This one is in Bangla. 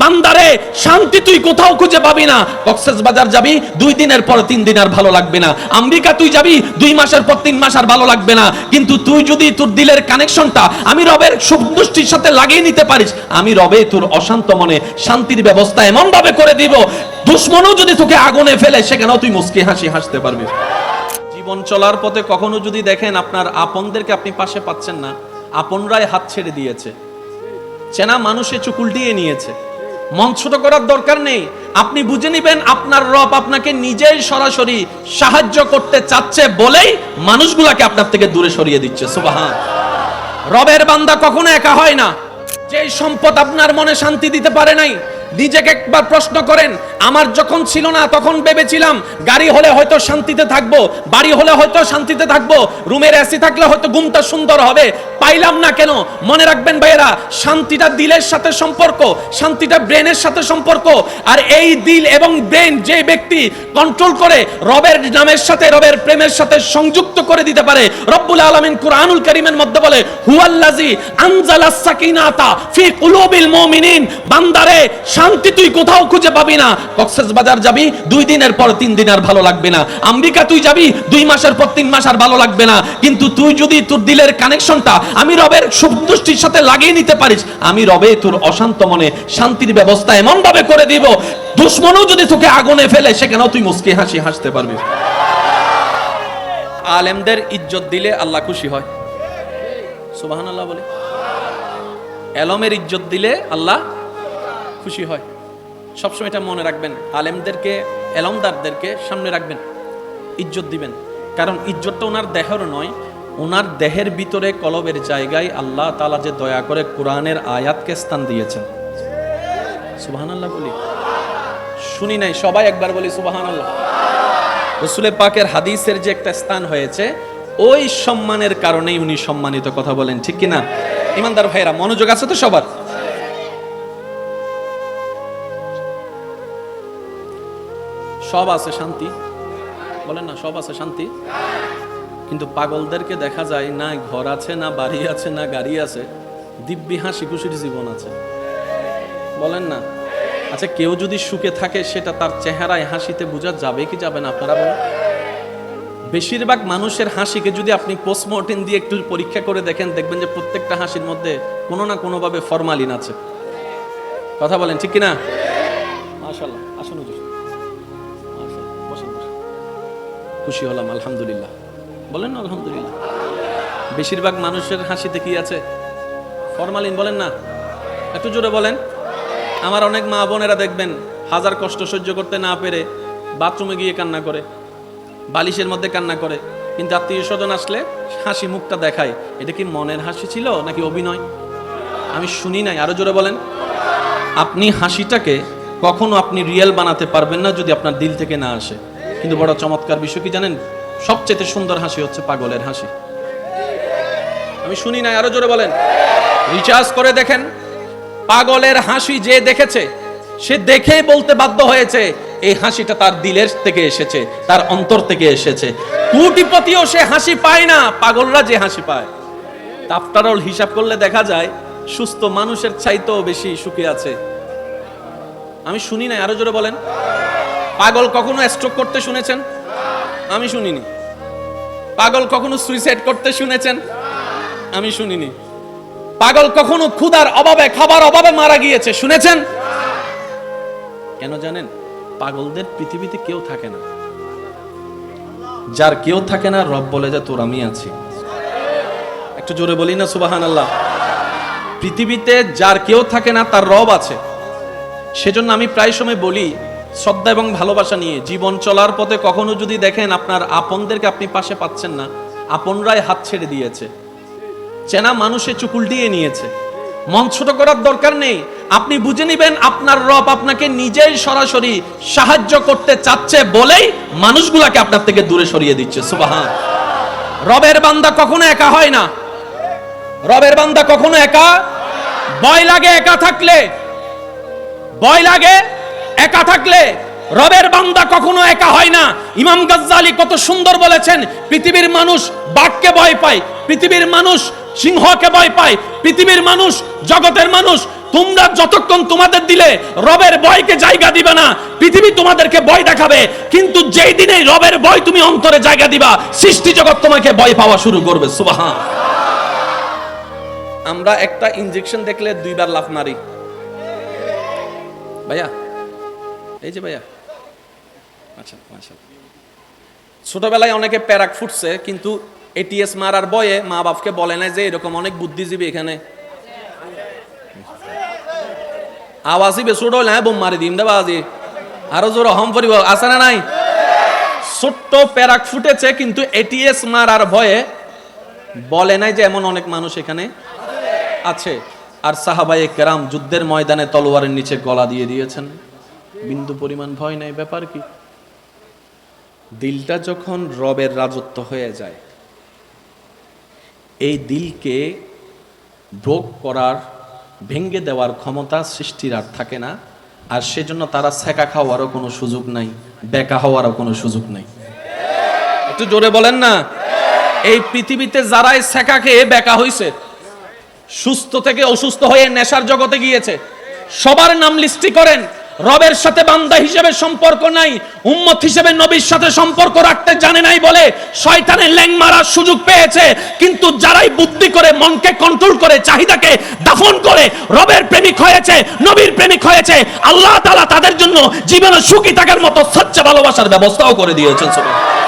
বান্দারে, শান্তি তুই কোথাও খুঁজে পাবি না। কক্সেস বাজার যাবি, দুই দিনের পর তিন দিন আর ভালো লাগবে না। আমেরিকা তুই যাবি, দুই মাসের পর তিন মাস আর ভালো লাগবে না। কিন্তু তুই যদি তোর দিলের কানেকশনটা আমি রবের সন্তুষ্টির সাথে লাগিয়ে নিতে পারিস, আমি রবে তোর অশান্ত মনে শান্তির ব্যবস্থা এমন ভাবে করে দিব, দুশ্মনও যদি তোকে আগুনে ফেলে, সেখানেও তুই মুস্কি হাসি হাসতে পারবি। জীবন চলার পথে কখনো যদি দেখেন আপনার আপনদেরকে আপনি পাশে পাচ্ছেন না, আপনরাই হাত ছেড়ে দিয়েছে। চেনা মানুষে চুকুল দিয়ে নিয়েছে। মন ছোট করার দরকার নেই। আপনি বুঝে নিবেন আপনার রব আপনাকে নিজেই সরাসরি সাহায্য করতে চাচ্ছে বলেই মানুষগুলাকে আপনার থেকে দূরে সরিয়ে দিচ্ছে। সুবাহান। রবের বান্দা কখনো একা হয় না। যে সম্পদ আপনার মনে শান্তি দিতে পারে নাই, নিজেকে একবার প্রশ্ন করেন আমার যখন ছিল না, তখন ভেবেছিলাম, গাড়ি হলে হয়তো শান্তিতে থাকব, বাড়ি হলে হয়তো শান্তিতে থাকব, রুমের এসি থাকলে হয়তো ঘুমটা সুন্দর হবে। পাইলাম না কেন? মনে রাখবেন ভাইয়েরা, শান্তিটা দিলের সাথে সম্পর্ক, শান্তিটা ব্রেনের সাথে সম্পর্ক। আর এই দিল এবং ব্রেন যে ব্যক্তি কন্ট্রোল করে, রবের নামের সাথে, রবের প্রেমের সাথে সংযুক্ত করে দিতে পারে। রব্বুল আলামিন কুরআনুল কারীমের মধ্যে বলে হুয়াল্লাজি আনজালাস সাকিনাতা ফি কুলুবিল মুমিনিন। বান্দারে, শান্তি তুই কোথাও খুঁজে পাবি না। কক্সেস বাজার যাবি, দুই দিনের পর তিন দিন আর ভালো লাগবে না। আমেরিকা তুই যাবি, দুই মাসের পর তিন মাস আর ভালো লাগবে না। কিন্তু তুই যদি তোর দিলের কানেকশনটা আমি রবের সন্তুষ্টির সাথে লাগিয়ে নিতে পারিস, আমি রবে তোর অশান্ত মনে শান্তির ব্যবস্থা এমন ভাবে করে দিব, দুশ্মনও যদি তোকে আগুনে ফেলে, সেখানেও তুই মুস্কি হাসি হাসতে পারবি। আলেমদের ইজ্জত দিলে আল্লাহ খুশি হয়। সুবাহান আল্লাহ বলে। এলমের ইজ্জত দিলে আল্লাহ খুশি হয়। সবসময় এটা মনে রাখবেন, আলেমদেরকে, এলমদারদেরকে সামনে রাখবেন, ইজ্জত দিবেন। কারণ ইজ্জতটা ওনার দেহেরও নয়, ওনার দেহের ভিতরে কলবের জায়গায় আল্লাহ তালা যে দয়া করে কোরআনের আয়াতকে স্থান দিয়েছেন। সুবাহান আল্লাহ বলি। শুনি নাই, সবাই একবার বলি সুবাহান আল্লাহ রসুলের পাকের হাদিসের যে একটা স্থান হয়েছে, ওই সম্মানের কারণেই উনি সম্মানিত কথা বলেন, ঠিক কিনা? ইমানদার ভাইরা মনোযোগ আছে তো সবার? সব আছে শান্তি। বলেন না, সব আছে শান্তি। কিন্তু পাগলদেরকে দেখা যায় না ঘর আছে, না বাড়ি আছে, না গাড়ি আছে, দিব্যি হাসি খুশির জীবন আছে। বলেন না? আচ্ছা কেউ যদি সুখে থাকে, সেটা তার চেহারায় হাসিতে বোঝা যাবে কি যাবে না, আপনারা বলেন। বেশিরভাগ মানুষের হাসিকে যদি আপনি পোস্টমর্টেম দিয়ে একটু পরীক্ষা করে দেখেন, দেখবেন যে প্রত্যেকটা হাসির মধ্যে কোনো না কোনোভাবে ফরমালিন আছে। কথা বলেন, ঠিক কিনা? মাশাল্লাহ আসুন খুশি হলাম, আলহামদুলিল্লাহ। বলেন না, আলহামদুলিল্লাহ। বেশিরভাগ মানুষের হাসিতে কি আছে? ফরমালিন বলেন না? একটু জোরে বলেন। আমার অনেক মা বোনেরা দেখবেন, হাজার কষ্ট সহ্য করতে না পেরে বাথরুমে গিয়ে কান্না করে, বালিশের মধ্যে কান্না করে। কিন্তু আত্মীয় স্বজন আসলে হাসি মুখটা দেখায়। এটা কি মনের হাসি ছিল নাকি অভিনয়? আমি শুনি নাই, আরও জোরে বলেন। আপনি হাসিটাকে কখনো আপনি রিয়েল বানাতে পারবেন না যদি আপনার দিল থেকে না আসে। কিন্তু বড় চমৎকার বিষয় কি জানেন? সবচেয়ে সুন্দর হাসি হচ্ছে পাগলের হাসি। আমি শুনি নাই, আরও জোরে বলেন। রিচার্জ করে দেখেন, পাগলের হাসি যে দেখেছে, সে দেখেই বলতে বাধ্য হয়েছে, এই হাসিটা তার দিলের থেকে এসেছে, তার অন্তর থেকে এসেছে। কোটিপতিও সে হাসি পায় না, পাগলরা যে হাসি পায়। আফটার অল হিসাব করলে দেখা যায়, সুস্থ মানুষের চাইতেও বেশি সুখে আছে। আমি শুনি না আরও জোরে বলেন। পাগল কখনো স্ট্রোক করতে শুনেছেন? আমি শুনিনি। পাগল কখনো সুইসাইড করতে শুনেছেন? আমি শুনিনি। পাগল কখনো ক্ষুধার অভাবে, খাবার অভাবে মারা গিয়েছে, শুনেছেন? কেন জানেন? পাগলদের পৃথিবীতে কেউ থাকে না। যার কেউ থাকে না, রব বলে যে, তোর আমি আছি। একটু জোরে বলি না সুবাহান আল্লাহ পৃথিবীতে যার কেউ থাকে না, তার রব আছে। সেজন্য আমি প্রায় সময় বলি শ্রদ্ধা এবং ভালোবাসা নিয়ে জীবন চলার পথে কখনো যদি দেখেন আপনার আপনদেরকে আপনি পাশে পাচ্ছেন না, আপনরাই হাত ছেড়ে দিয়েছে। চেনা মানুষে চুকুল দিয়ে নিয়েছে। মন ছোট করার দরকার নেই। আপনি বুঝে নেবেন আপনার রব আপনাকে নিজেই সরাসরি সাহায্য করতে চাচ্ছে বলেই মানুষগুলাকে আপনার থেকে দূরে সরিয়ে দিচ্ছে। সুবাহান। রবের বান্দা কখনো একা হয় না। রবের বান্দা কখনো একা? ভয় লাগে একা থাকলে। ভয় লাগে একা থাকলে রবের বান্দা কখনো একা হয় না। ইমাম গাজ্জালি কত সুন্দর বলেছেন, পৃথিবীর মানুষ বাঘকে ভয় পায়, পৃথিবীর মানুষ সিংহকে ভয় পায়, পৃথিবীর মানুষ জগতের মানুষ। তোমরা যতক্ষণ তোমাদের দিলে রবের ভয়কে জায়গা দিবে না, পৃথিবী তোমাদেরকে ভয় দেখাবে। কিন্তু যেই দিনে রবের ভয় তুমি অন্তরে জায়গা দিবা, সৃষ্টি জগৎ তোমাকে ভয় পাওয়া শুরু করবে। সুবাহান। আমরা একটা ইনজেকশন দেখলে দুইবার লাফ মারি। ভাইয়া এই যে ভাইয়া। আচ্ছা আচ্ছা ছোটবেলায় অনেকে প্যারাক ফুটছে, কিন্তু এটিএস মারার বয়ে মা বাপকে বলে না যে এরকম অনেক বুদ্ধিজীবী এখানে। আওয়াজই বেশ ছোট হলে হ্যাঁ বোম মারি দিম দেবা আজি আরও জোর হম পরিব, আছে না নাই? ছোট্ট প্যারাক ফুটেছে, কিন্তু এটিএস মারার ভয়ে বলে নাই যে এমন অনেক মানুষ এখানে আছে। আর সাহাবায়ে কেরাম যুদ্ধের ময়দানে তলোয়ারের নিচে গলা দিয়ে দিয়েছেন। বিন্দু পরিমাণ ভয় নাই, ব্যাপার কি? দিলটা যখন রবের রাজত্ব হয়ে যায়, এই দিলকে ভোগ করার, ভেঙ্গে দেওয়ার ক্ষমতা সৃষ্টির আর থাকে না, আর সেজন্য তারা সেকা খাওয়ারও কোনো সুযোগ নাই, বেকা হওয়ারও কোনো সুযোগ নাই। একটু জোরে বলেন না, এই পৃথিবীতে যারাই সেকা খেয়ে বেকা হইছে, সুস্থ থেকে অসুস্থ হয়ে নেশার জগতে গিয়েছে, সবার নাম লিস্টি করেন। রবের সাথে বান্দা হিসেবে সম্পর্ক নাই, উম্মত হিসেবে নবীর সাথে সম্পর্ক রাখতে জানে নাই বলে শয়তানের ল্যাং মারার সুযোগ পেয়েছে কিন্তু যারাই বুদ্ধি করে, মনকে কন্ট্রোল করে, চাহিদাকে দাফন করে, রবের প্রেমিক হয়েছে, নবীর প্রেমিক হয়েছে, আল্লাহ তাআলা তাদের জন্য জীবনে সুখী থাকার মতো সচ্চা ভালোবাসার ব্যবস্থাও করে দিয়েছেন, সুবহানাল্লাহ।